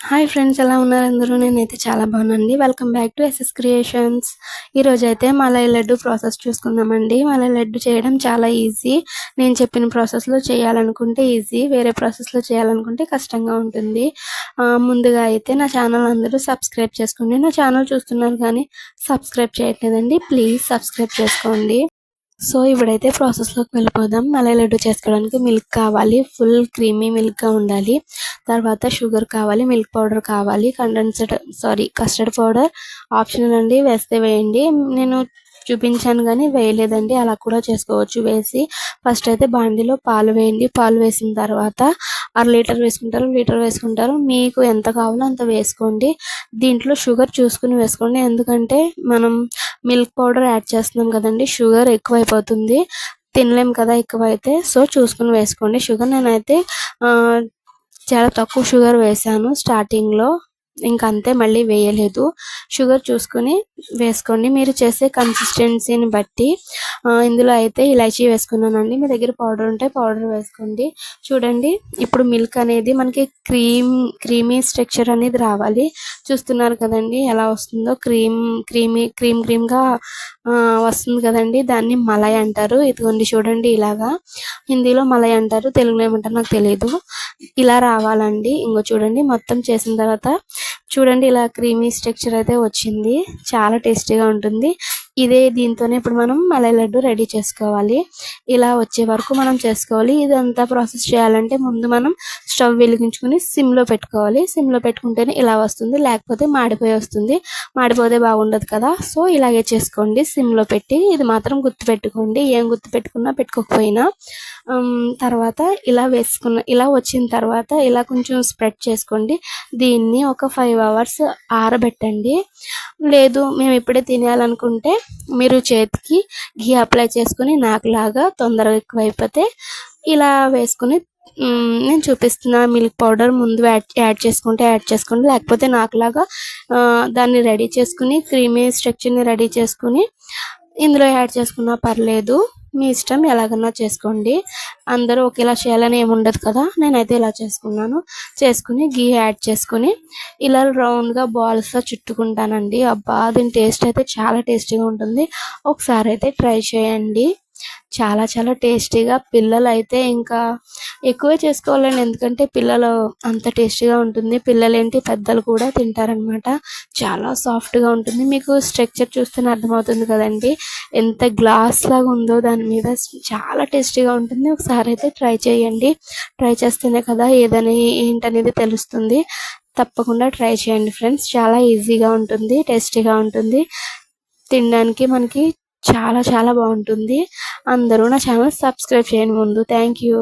Hi friends ఎలా ఉన్నారు అందరూ? నేనైతే చాలా బాగున్నానండి. Welcome back to SS creations ఈరోజు అయితే మలై లడ్డు ప్రాసెస్ చూసుకుందామండి. మలై లడ్డు చేయడం చాలా ఈజీ నేను చెప్పిన ప్రాసెస్లో చేయాలనుకుంటే ఈజీ వేరే ప్రాసెస్లో చేయాలనుకుంటే కష్టంగా ఉంటుంది. ముందుగా అయితే నా ఛానల్ అందరూ సబ్స్క్రైబ్ చేసుకోండి. నా ఛానల్ చూస్తున్నారు కానీ సబ్స్క్రైబ్ చేయట్లేదండి. ప్లీజ్ సబ్స్క్రైబ్ చేసుకోండి. సో ఇప్పుడైతే ప్రాసెస్లోకి వెళ్ళిపోదాం. మలై లడ్డు చేసుకోవడానికి మిల్క్ కావాలి. ఫుల్ క్రీమీ మిల్క్గా ఉండాలి. తర్వాత షుగర్ కావాలి మిల్క్ పౌడర్ కావాలి. Condensed sorry custard powder optional అండి. వేస్తే వేయండి. నేను చూపించాను కానీ వేయలేదండి. అలా కూడా చేసుకోవచ్చు. వేసి ఫస్ట్ అయితే బాండీలో పాలు వేయండి. పాలు వేసిన తర్వాత అర లీటర్ వేసుకుంటారు. లీటర్ వేసుకుంటారు. మీకు ఎంత కావాలో అంత వేసుకోండి. దీంట్లో షుగర్ చూసుకుని వేసుకోండి. ఎందుకంటే మనం మిల్క్ పౌడర్ యాడ్ చేస్తున్నాం కదండి. షుగర్ ఎక్కువైపోతుంది. తినలేం కదా ఎక్కువ అయితే సో చూసుకుని వేసుకోండి. షుగర్ నేనైతే చాలా తక్కువ షుగర్ వేసాను స్టార్టింగ్లో. ఇంకంతే మళ్ళీ వేయలేదు. షుగర్ చూసుకొని వేసుకోండి. మీరు చేసే కన్సిస్టెన్సీని బట్టి ఇందులో అయితే ఇలాచీ వేసుకున్నానండి. మీ దగ్గర పౌడర్ ఉంటే పౌడర్ వేసుకోండి. చూడండి ఇప్పుడు మిల్క్ అనేది మనకి క్రీమ్ క్రీమీ స్ట్రక్చర్ అనేది రావాలి. చూస్తున్నారు కదండి ఎలా వస్తుందో? క్రీమ్ క్రీమీ క్రీమ్ క్రీమ్గా వస్తుంది కదండి. దాన్ని మలై అంటారు. ఇదిగోండి చూడండి ఇలాగా. హిందీలో మలై అంటారు తెలుగులో ఏమంటారు నాకు తెలియదు ఇలా రావాలండి. ఇంకో చూడండి మొత్తం చేసిన తర్వాత చూడండి ఇలా క్రీమీ స్ట్రక్చర్ అయితే వచ్చింది. చాలా టేస్టీగా ఉంటుంది. ఇదే దీంతోనే ఇప్పుడు మనం మలై లడ్డు రెడీ చేసుకోవాలి. ఇలా వచ్చే వరకు మనం చేసుకోవాలి. ఇదంతా ప్రాసెస్ చేయాలంటే ముందు మనం స్టవ్ వెలిగించుకుని సిమ్లో పెట్టుకోవాలి. సిమ్లో పెట్టుకుంటేనే ఇలా వస్తుంది. లేకపోతే మాడిపోయి వస్తుంది. మాడిపోతే బాగుండదు కదా. సో ఇలాగే చేసుకోండి. సిమ్లో పెట్టి ఇది మాత్రం గుర్తు పెట్టుకోండి ఏం గుర్తు పెట్టుకున్నా పెట్టుకోకపోయినా తర్వాత ఇలా వేసుకున్న ఇలా వచ్చిన తర్వాత ఇలా కొంచెం స్ప్రెడ్ చేసుకోండి. దీన్ని ఒక ఫైవ్ అవర్స్ ఆరబెట్టండి. లేదు మేము ఇప్పుడే తినేయాలనుకుంటే మీరు చేతికి ఘీ అప్లై చేసుకుని నాకులాగా తొందరగా ఎక్కువైపోతే ఇలా వేసుకుని నేను చూపిస్తున్న మిల్క్ పౌడర్ ముందు యాడ్ యాడ్ చేసుకుంటే యాడ్ చేసుకోండి. లేకపోతే నాకులాగా దాన్ని రెడీ చేసుకుని క్రీమీ స్ట్రక్చర్ని రెడీ చేసుకుని ఇందులో యాడ్ చేసుకున్నా పర్లేదు. మీ ఇష్టం ఎలాగన్నా చేసుకోండి. అందరూ ఒకేలా చేయాలని ఏమి ఉండదు కదా. నేనైతే ఇలా చేసుకున్నాను. చేసుకుని గీ యాడ్ చేసుకుని ఇలా రౌండ్గా బాల్స్లో చుట్టుకుంటానండి. అబ్బా దీని టేస్ట్ అయితే చాలా టేస్టీగా ఉంటుంది. ఒకసారి అయితే ట్రై చేయండి. చాలా చాలా టేస్టీగా పిల్లలు అయితే ఇంకా ఎక్కువే చేసుకోవాలండి ఎందుకంటే పిల్లలు అంత టేస్టీగా ఉంటుంది. పిల్లలేంటి పెద్దలు కూడా తింటారనమాట. చాలా సాఫ్ట్గా ఉంటుంది. మీకు స్ట్రక్చర్ చూస్తేనే అర్థమవుతుంది కదండి. ఎంత గ్లాస్ లాగా ఉందో దాని మీద చాలా టేస్టీగా ఉంటుంది. ఒకసారి అయితే ట్రై చేయండి. ట్రై చేస్తేనే కదా ఏదని ఏంటనేది తెలుస్తుంది. తప్పకుండా ట్రై చేయండి ఫ్రెండ్స్. చాలా ఈజీగా ఉంటుంది టేస్టీగా ఉంటుంది. తినడానికి మనకి చాలా చాలా బాగుంటుంది. అందరూ నా ఛానల్ సబ్స్క్రైబ్ చేయండి ముందు. Thank you